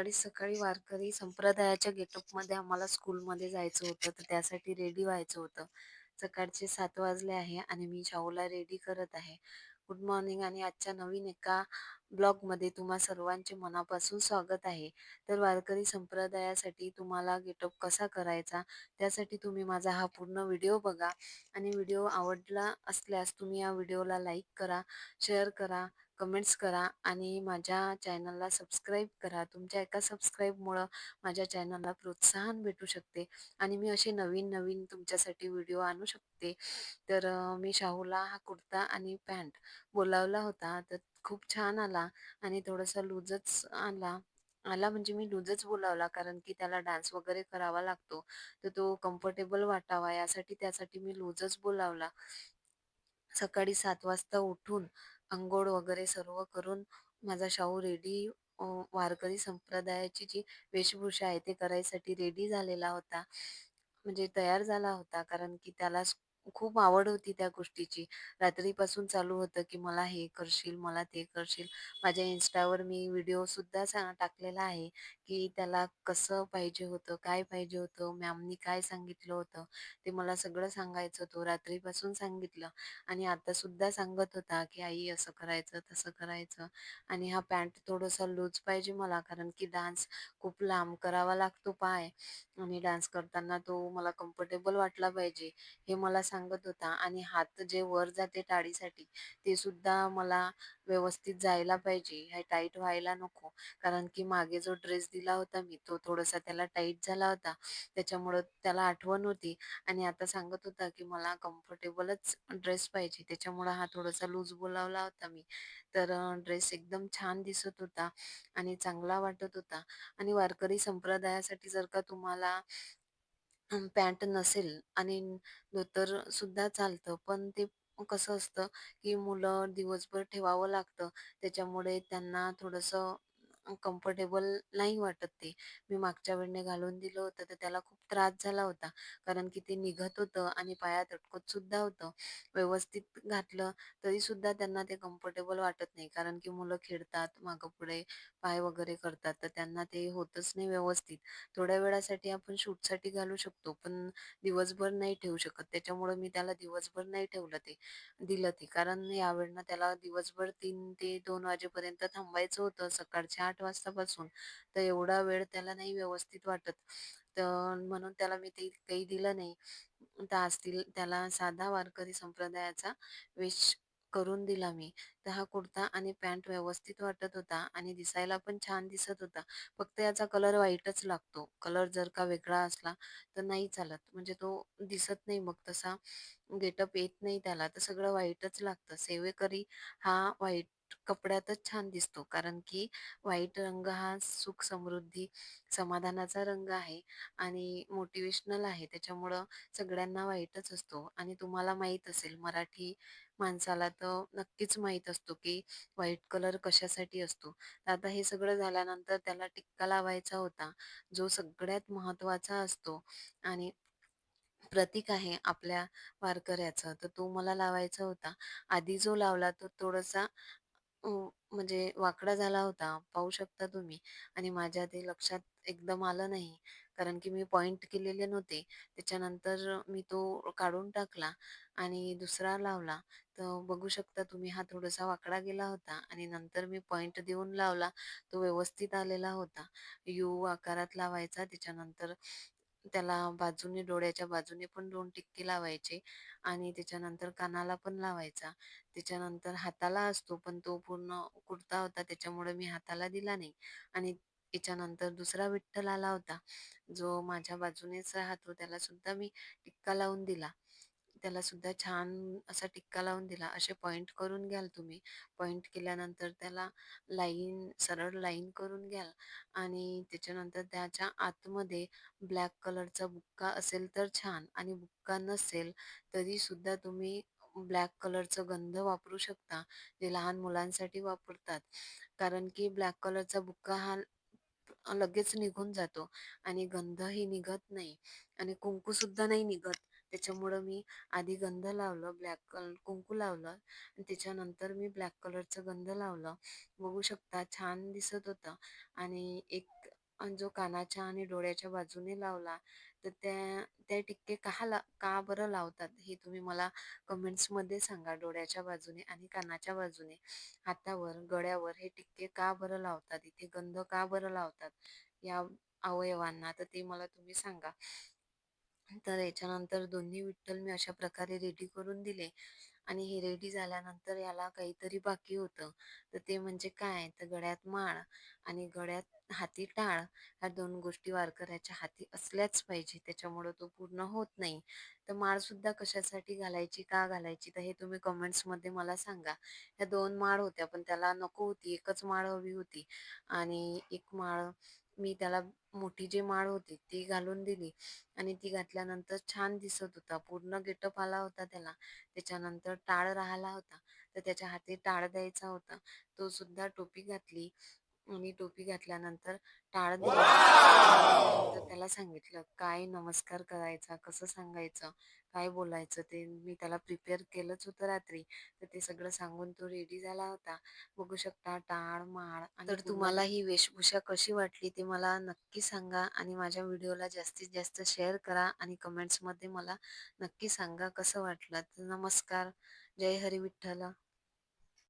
सकाळी सकाळी वारकरी संप्रदायाच्या गेटअपमध्ये आम्हाला स्कूलमध्ये जायचं होतं. तर त्यासाठी रेडी व्हायचं होतं. सकाळचे सात वाजले आहे आणि मी शाहूला रेडी करत आहे. गुड मॉर्निंग आणि आजच्या नवीन एका ब्लॉगमध्ये तुम्हा सर्वांचे मनापासून स्वागत आहे. तर वारकरी संप्रदायासाठी तुम्हाला गेटअप कसा करायचा? त्यासाठी तुम्ही माझा हा पूर्ण व्हिडिओ बघा. आणि व्हिडिओ आवडला असल्यास तुम्ही या व्हिडिओला लाईक करा शेअर करा कमेंट्स करा आणि माझ्या चॅनलला सबस्क्राईब करा. तुमच्या एका सबस्क्राईबमुळं माझ्या चॅनलला प्रोत्साहन भेटू शकते आणि मी असे नवीन नवीन तुमच्यासाठी व्हिडिओ आणू शकते. तर मी शाहूला हा कुर्ता आणि पॅन्ट बोलावला होता तर खूप छान आला आणि थोडासा लूजच आला. आला म्हणजे मी लूजच बोलावला कारण की त्याला डान्स वगैरे करावा लागतो. तर तो कम्फर्टेबल वाटावा यासाठी त्यासाठी मी लूजच बोलावला. सकाळी सात वाजता उठून अंघोळ वगैरे सर्व करून माझा शाहू रेडी वारकरी संप्रदायाची जी वेशभूषा आहे ते करायसाठी रेडी झालेला होता. म्हणजे तयार झाला होता कारण की त्याला खूप आवड होती त्या गोष्टीची. रात्रीपासून चालू होतं की मला हे करशील मला ते करशील. माझ्या इन्स्टावर मी व्हिडिओ सुद्धा टाकलेला आहे की त्याला कसं पाहिजे होतं काय पाहिजे होतं मॅमनी काय सांगितलं होतं ते मला सगळं सांगायचं तो रात्रीपासून सांगितलं आणि आता सुद्धा सांगत होता की आई असं करायचं तसं करायचं. आणि हा पॅन्ट थोडासा लूज पाहिजे मला कारण की डान्स खूप लांब करावा लागतो पाय. आणि डान्स करताना तो मला कम्फर्टेबल वाटला पाहिजे हे मला सांग सांगत होता आणि हात जे वर जाते टाळीसाठी ते सुद्धा मला व्यवस्थित जायला पाहिजे. हे टाईट व्हायला नको. कारण की मागे जो ड्रेस दिला होता मी तो थोडासा त्याला टाईट झाला होता. त्याच्यामुळं त्याला आठवण होती. आणि आता सांगत होता की मला कम्फर्टेबलच ड्रेस पाहिजे. त्याच्यामुळं हा थोडासा लूज बोलावला होता मी. तर ड्रेस एकदम छान दिसत होता आणि चांगला वाटत होता. आणि वारकरी संप्रदायासाठी जर का तुम्हाला पॅन्ट नसेल आणि धोतर सुद्धा चालतं. पण ते कसं असतं की मुलं दिवसभर ठेवावं लागतं. त्याच्यामुळे त्यांना थोडंसं कम्फर्टेबल नाही वाटत ते. मी मागच्या वेळेने घालून दिलं होतं तर त्याला खूप त्रास झाला होता. कारण की ते निघत होतं आणि पायात अटकत सुद्धा होतं. व्यवस्थित घातलं तरी सुद्धा त्यांना ते कम्फर्टेबल वाटत नाही. कारण की मुलं खेळतात मागं पुढे पाय वगैरे करतात तर त्यांना ते होतच नाही व्यवस्थित. थोड्या वेळासाठी आपण शूटसाठी घालू शकतो पण दिवसभर नाही ठेवू शकत. त्याच्यामुळे मी त्याला दिवसभर नाही ठेवलं ते दिलं ते. कारण यावेळेला त्याला दिवसभर तीन ते दोन वाजेपर्यंत थांबायचं होतं सकाळच्या आठ वाजतापासून तर एवढा वेळ त्याला नाही व्यवस्थित वाटत. तर म्हणून त्याला मी ते काही दिलं नाही. तर आज त्याला साधा वारकरी संप्रदायाचा वेश करून दिला मी. तर हा कुर्ता आणि पॅन्ट व्यवस्थित वाटत होता आणि दिसायला पण छान दिसत होता. फक्त याचा कलर व्हाईटच लागतो. कलर जर का वेगळा असला तर नाही चालत. म्हणजे तो दिसत नाही मग तसा. गेटअप येत नाही त्याला. तर सगळं वाईटच लागतं. सेवेकरी हा व्हाईट कपड्यातच छान दिसतो. कारण की व्हाईट रंग हा सुख समृद्धी समाधानाचा रंग आहे आणि मोटिवेशनल आहे. त्याच्यामुळं सगळ्यांना वाईटच असतो. आणि तुम्हाला माहीत असेल मराठी माणसाला तर नक्कीच माहीत असतो की व्हाईट कलर कशासाठी असतो. आता हे सगळं झाल्यानंतर त्याला टिक्का लावायचा होता. जो सगळ्यात महत्त्वाचा असतो आणि प्रतीक आहे आपल्या वारकऱ्याचं. तर तो मला लावायचा होता. आधी जो लावला तो थोडासा म्हणजे वाकडा झाला होता पाहू शकता तुम्ही. आणि माझ्या ते लक्षात एकदम आलं नाही. कारण की मी पॉइंट केलेले नव्हते. त्याच्यानंतर मी तो काढून टाकला आणि दुसरा लावला. तर बघू शकता तुम्ही हा थोडासा वाकडा गेला होता आणि नंतर मी पॉइंट देऊन लावला. तो व्यवस्थित आलेला होता. यू आकारात लावायचा. त्याच्यानंतर त्याला बाजूने डोळ्याच्या बाजूने पण दोन टिक्के लावायचे आणि त्याच्यानंतर कानाला पण लावायचा. त्याच्यानंतर हाताला असतो पण तो पूर्ण कुर्ता होता त्याच्यामुळे मी हाताला दिला नाही. आणि त्याच्यानंतर दुसरा विठ्ठल आला होता जो माझ्या बाजूनेच राहतो त्याला सुद्धा मी टिक्का लावून दिला. त्याला सुद्धा छान असा टिक्का लावून दिला. असे पॉइंट करून घ्याल तुम्ही. पॉईंट केल्यानंतर त्याला लाईन सरळ लाईन करून घ्याल आणि त्याच्यानंतर त्याच्या आतमध्ये ब्लॅक कलरचा बुक्का असेल तर छान आणि बुक्का नसेल तरी सुद्धा तुम्ही ब्लॅक कलरचं गंध वापरू शकता जे लहान मुलांसाठी वापरतात. कारण की ब्लॅक कलरचा बुक्का हा लगेच निघून जातो आणि गंधही निघत नाही आणि कुंकू सुद्धा नाही निघत. त्याच्यामुळं मी आधी गंध लावलं ब्लॅक कलर कुंकू लावलं आणि त्याच्यानंतर मी ब्लॅक कलरचं गंध लावलं. बघू शकता छान दिसत होतं. आणि एक जो कानाच्या आणि डोळ्याच्या बाजूने लावला तर त्या त्या टिक्के का ला का बरं लावतात हे तुम्ही मला कमेंट्समध्ये सांगा. डोळ्याच्या बाजूने आणि कानाच्या बाजूने हातावर गळ्यावर हे टिक्के का बरं लावतात? इथे गंध का बरं लावतात? या अवयवांना तर ते मला तुम्ही सांगा. तर याच्यानंतर दोन्ही विठ्ठल मी अशा प्रकारे रेडी करून दिले. आणि हे रेडी झाल्यानंतर याला काहीतरी बाकी होतं. तर ते म्हणजे काय? तर गळ्यात माळ आणि गळ्यात हाती टाळ ह्या दोन गोष्टी वारकऱ्याच्या हाती असल्याच पाहिजे. त्याच्यामुळं तो पूर्ण होत नाही. तर माळसुद्धा कशासाठी घालायची का घालायची? तर हे तुम्ही कमेंट्समध्ये मला सांगा. ह्या दोन माळ होत्या पण त्याला नको होती. एकच माळ हवी होती. आणि एक माळ मी त्याला मोठी जी माळ होती ती घालून दिली आणि ती घातल्यानंतर छान दिसत होता. पूर्ण गेटअप आला होता त्याला. त्याच्यानंतर टाळ राहिला होता. तर त्याच्या हाती टाळ द्यायचा होता. तो सुद्धा टोपी घातली आणि टोपी घातल्यानंतर टाळ दिला. सांगितलं? काय नमस्कार करायचा? कसं सांगायचं? काय बोलायचं? ते मी त्याला प्रिपेअर केलंच होतं रात्री. तर ते सगळं सांगून तो रेडी झाला होता. बघू शकता टाळ माळ तर तुम्हाला ही वेशभूषा कशी वाटली ते मला नक्की सांगा आणि माझ्या व्हिडिओला जास्तीत जास्त शेअर करा आणि कमेंट्समध्ये मला नक्की सांगा कसं वाटलं. तर नमस्कार. जय हरी विठ्ठल.